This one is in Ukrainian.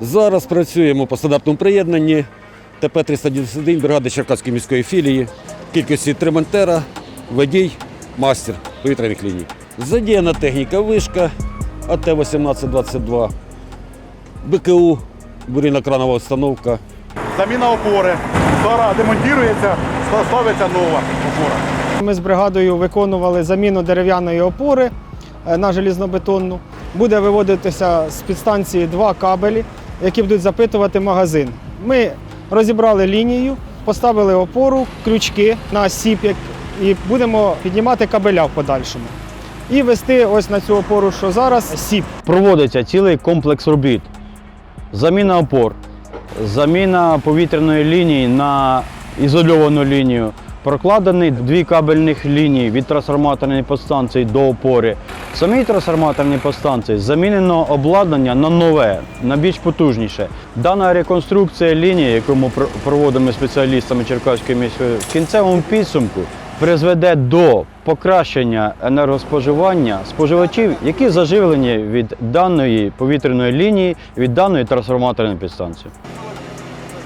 Зараз працюємо по стандартному приєднанні ТП-391 бригади Черкаської міської філії. Кількості три монтера, водій, мастер повітряних ліній. Задіяна техніка вишка АТ-1822, БКУ, бурінокранова установка. Заміна опори. Зараз демонтується, ставиться нова опора. Ми з бригадою виконували заміну дерев'яної опори на желізнобетонну. Буде виводитися з підстанції два кабелі, які будуть запитувати магазин. Ми розібрали лінію, поставили опору, крючки на сіп і будемо піднімати кабеля в подальшому. І вести ось на цю опору, що зараз сіп. Проводиться цілий комплекс робіт. Заміна опор, заміна повітряної лінії на ізольовану лінію, прокладені дві кабельних лінії від трансформаторної підстанції до опори. В самій трансформаторній підстанції замінено обладнання на нове, на більш потужніше. Дана реконструкція лінії, яку ми проводимо спеціалістами Черкаської міської, в кінцевому підсумку призведе до покращення енергоспоживання споживачів, які заживлені від даної повітряної лінії, від даної трансформаторної підстанції.